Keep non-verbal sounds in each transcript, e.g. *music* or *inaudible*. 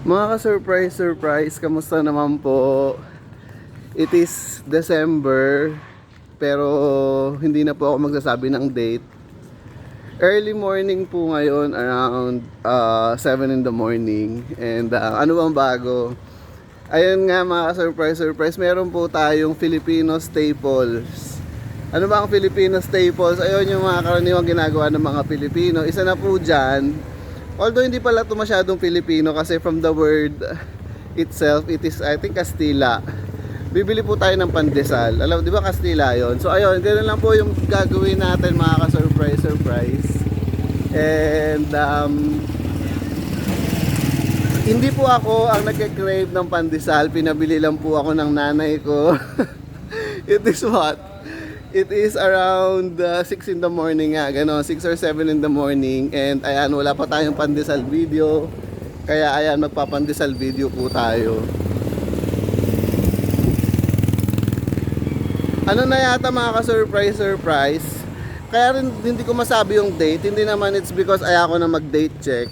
Mga ka-surprise, surprise, kamusta naman po? It is December, pero hindi na po ako magsasabi ng date. Early morning po ngayon, around uh, 7 in the morning. And uh, ano bang bago? Ayun nga mga surprise surprise, meron po tayong Filipino staples. Ano ba ang Filipino staples? Ayun yung mga karaniwang ginagawa ng mga Pilipino. Isa na po dyan, although hindi pala ito masyadong Filipino kasi from the word itself, it is I think Kastila. Bibili po tayo ng pandesal. Alam, di ba Kastila yon? So ayun, ganun lang po yung gagawin natin mga ka-surprise surprise. And um, hindi po ako ang nagke-crave ng pandesal, pinabili lang po ako ng nanay ko. *laughs* It is what? It is around uh, 6 in the morning nga, gano'n, 6 or 7 in the morning. And ayan, wala pa tayong pandesal video. Kaya ayan, magpapandesal video po tayo. Ano na yata mga ka-surprise, surprise. Kaya rin hindi ko masabi yung date. Hindi naman it's because ayoko na mag-date check.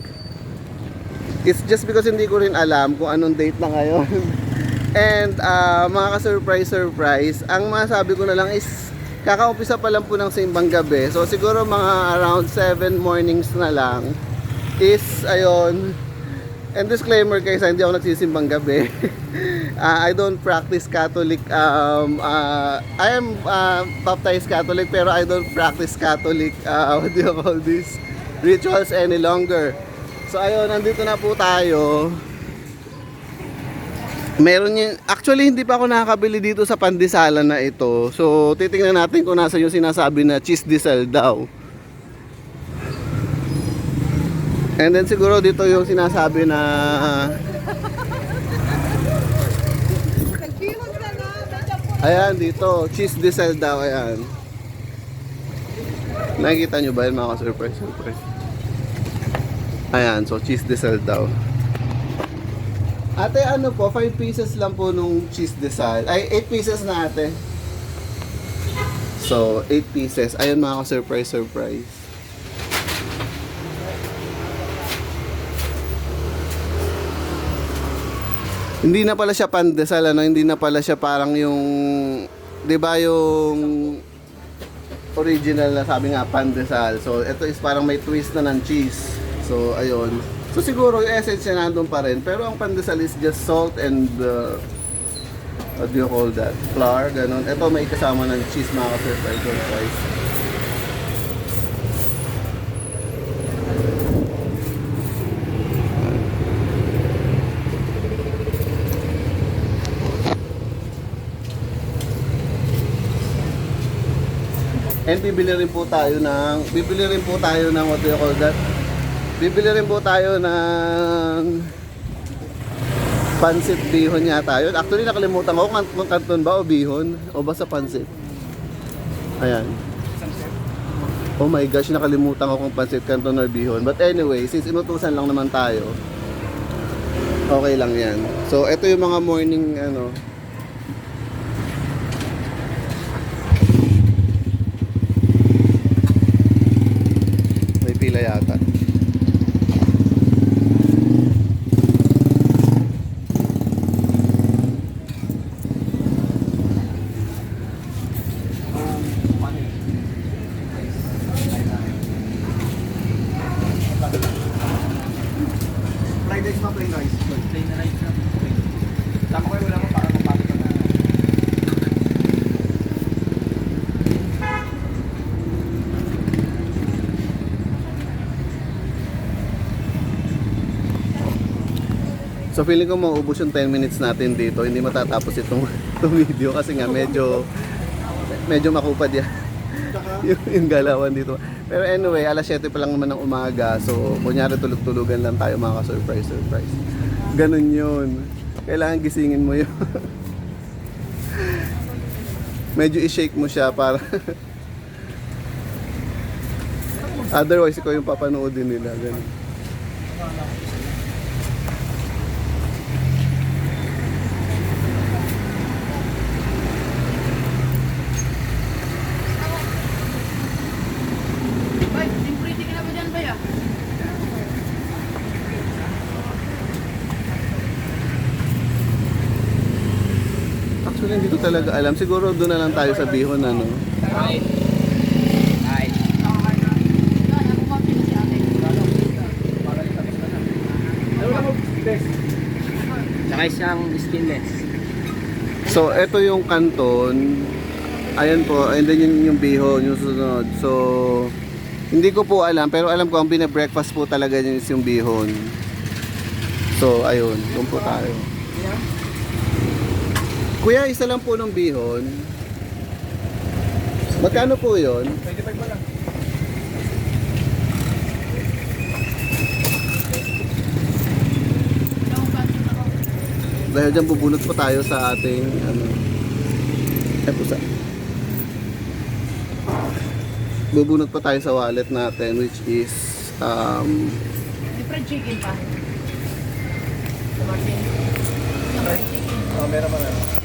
It's just because hindi ko rin alam kung anong date na ngayon. *laughs* And uh, mga ka-surprise, surprise, ang masabi ko na lang is kakaumpisa pa lang po ng simbang gabi. So siguro mga around 7 mornings na lang is ayon. And disclaimer guys, hindi ako nagsisimbang gabi. uh, *laughs* I don't practice Catholic. Um, uh, I am uh, baptized Catholic pero I don't practice Catholic. *laughs* Uh, what do you call this? Rituals any longer. So ayun, nandito na po tayo. Meron yung, actually hindi pa ako nakakabili dito sa pandisalan na ito. So titingnan natin kung nasa yung sinasabi na cheese diesel daw. And then siguro dito yung sinasabi na po. Ayan dito, cheese diesel daw ayan. Nakikita nyo ba yun mga surprise surprise? Ayan, so cheese diesel daw. Ate, ano po, 5 pieces lang po nung cheese diesel. Ay, 8 pieces na ate. So, 8 pieces. Ayun mga surprise surprise. Hindi na pala siya pandesal, ano? Hindi na pala siya parang yung, 'di ba yung original na sabi nga pandesal. So ito is parang may twist na ng cheese. So ayun. So siguro yung essence niya nandun pa rin. Pero ang pandesal is just salt and uh, what do you call that? Flour, ganun. Ito may kasama ng cheese mga ka-surprise surprise. And bibili rin po tayo ng bibili rin po tayo ng what do you call that? Bibili rin po tayo ng pansit bihon yata yun. Actually nakalimutan ko kung kung kanton ba o bihon o basta pansit. Ayan. Oh my gosh, nakalimutan ko kung pansit kanton or bihon. But anyway, since inutusan lang naman tayo, okay lang yan. So, ito yung mga morning ano, May pila yata. Fried rice pa, plain rice. Plain rice na. Tama ko wala mo para mapapit ka na. So feeling ko mauubos yung 10 minutes natin dito. Hindi matatapos itong, *laughs* itong video kasi nga medyo medyo makupad yan. Yung, yung galawan dito. Pero anyway, alas 7 pa lang naman ng umaga. So kunyari tulog-tulugan lang tayo mga ka-surprise surprise. Ganun yun. Kailangan gisingin mo yun. *laughs* medyo i-shake mo siya para *laughs* Otherwise, ikaw yung papanoodin nila. Ganun. Bay, yung pretty ka na ba dyan, Bay, ah? Ko lang dito talaga alam. Siguro doon na lang tayo sa Bihon, ano. Right. Right. Saka isang skinless. So, ito yung kanton. Ayan po, and then yun yung Bihon, yung sunod. So, hindi ko po alam, pero alam ko ang bina-breakfast po talaga yun is yung Bihon. So, ayun, doon po tayo. Kuya, isa lang po ng Bihon. Magkano po yun? 25 pa lang. Dahil dyan bubunot po tayo sa ating ano, eh pusa. Bubunot pa tayo sa wallet natin which is um, Different chicken pa. Oh, meron pa meron.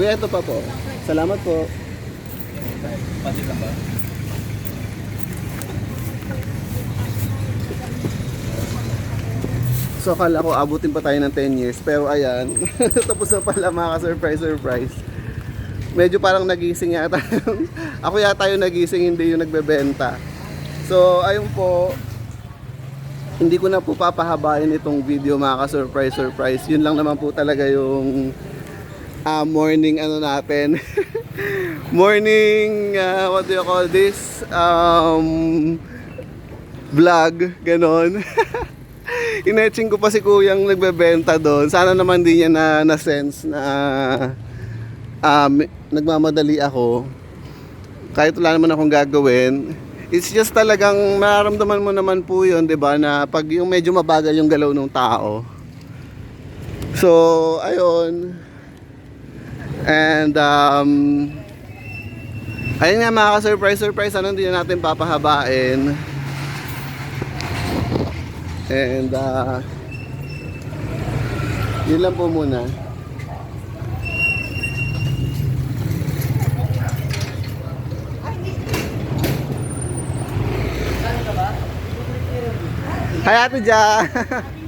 Kuya ito pa po. Salamat po. Pansit lang ba? So akala ko abutin pa tayo ng 10 years pero ayan, *laughs* tapos na pala mga surprise surprise. Medyo parang nagising yata. *laughs* Ako yata yung nagising, hindi yung nagbebenta. So ayun po, hindi ko na po papahabain itong video mga ka-surprise surprise. Yun lang naman po talaga yung ah, morning ano natin. *laughs* morning, ah, what do you call this? Um, vlog, ganon. *laughs* Inetching ko pa si kuyang nagbebenta doon. Sana naman di niya na, na-sense na um, nagmamadali ako. Kahit wala naman akong gagawin. It's just talagang mararamdaman mo naman po yun, di ba? Na pag yung medyo mabagal yung galaw ng tao. So, ayun. And, um, ayun nga mga ka-surprise, surprise, ano hindi na natin papahabain. And uh, yun lang po muna. Hi Ate Ja! *laughs*